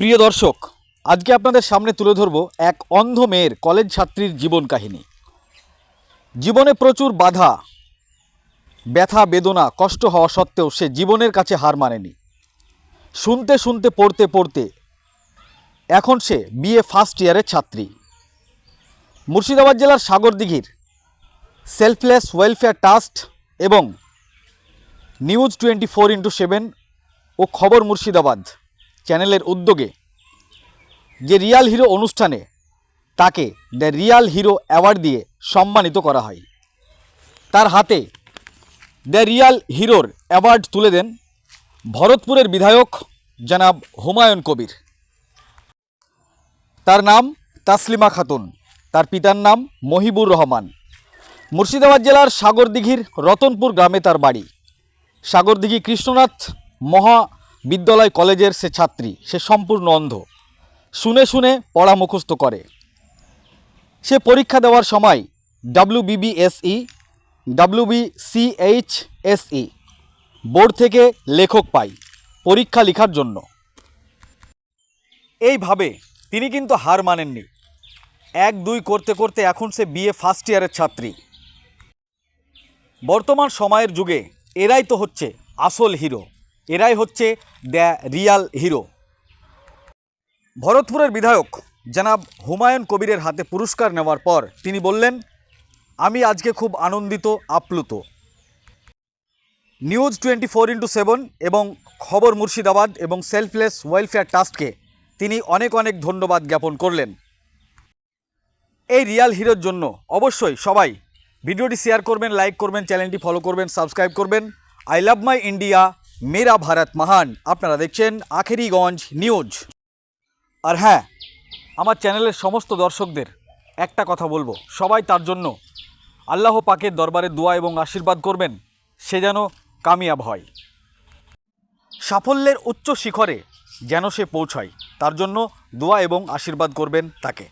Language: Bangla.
প্রিয় দর্শক, আজকে আপনাদের সামনে তুলে ধরব এক অন্ধ মেয়ের কলেজ ছাত্রীর জীবন কাহিনী। জীবনে প্রচুর বাধা, ব্যথা, বেদনা, কষ্ট হওয়া সত্ত্বেও সে জীবনের কাছে হার মানেনি। শুনতে শুনতে, পড়তে পড়তে এখন সে বিএ ফার্স্ট ইয়ারের ছাত্রী। মুর্শিদাবাদ জেলার সাগরদিঘির সেলফলেস ওয়েলফেয়ার ট্রাস্ট এবং news twenty four into seven ও খবর মুর্শিদাবাদ। চ্যানেলের উদ্যোগে যে রিয়াল হিরো অনুষ্ঠানে তাকে দ্য রিয়াল হিরো অ্যাওয়ার্ড দিয়ে সম্মানিত করা হয়। তার হাতে দ্য রিয়াল হিরোর অ্যাওয়ার্ড তুলে দেন ভরতপুরের বিধায়ক জনাব হুমায়ুন কবির। তার নাম তাসলিমা খাতুন। তার পিতার নাম মহিবুর রহমান। মুর্শিদাবাদ জেলার সাগরদিঘির রতনপুর গ্রামে তার বাড়ি। সাগরদিঘি কৃষ্ণনাথ মহাবিদ্যালয় কলেজের সে ছাত্রী, সে সম্পূর্ণ অন্ধ। শুনে শুনে পড়া মুখস্থ করে। সে পরীক্ষা দেওয়ার সময় W BBSE W CHSE board থেকে লেখক পাই পরীক্ষা লেখার জন্য। এইভাবে তিনি কিন্তু হার মানেননি। এক দুই করতে করতে এখন সে বিএ ফার্স্ট ইয়ারের ছাত্রী। বর্তমান সময়ের যুগে এরাই তো হচ্ছে আসল হিরো এরাই হচ্ছে দ্য রিয়াল হিরো। ভরতপুরের বিধায়ক জনাব হুমায়ুন কবিরের হাতে পুরস্কার নেওয়ার পর তিনি বললেন, আমি আজকে খুব আনন্দিত, আপ্লুত। News twenty four into seven এবং খবর মুর্শিদাবাদ এবং সেলফলেস ওয়েলফেয়ার ট্রাস্টকে তিনি অনেক অনেক ধন্যবাদ জ্ঞাপন করলেন। এই রিয়াল হিরোর জন্য অবশ্যই সবাই ভিডিওটি শেয়ার করবেন, লাইক করবেন, চ্যানেলটি ফলো করবেন, সাবস্ক্রাইব করবেন। I love my India. মেরা ভারত মহান আপনারা দেখছেন আখেরিগঞ্জ নিউজ আর হ্যাঁ আমার চ্যানেলের সমস্ত দর্শকদের একটা কথা বলব, সবাই তার জন্য। আল্লাহ পাকের দরবারে দোয়া এবং আশীর্বাদ করবেন, সে যেন কামিয়াব হয়। সাফল্যের উচ্চ শিখরে যেন সে পৌঁছায়, তার জন্য দোয়া এবং আশীর্বাদ করবেন তাকে।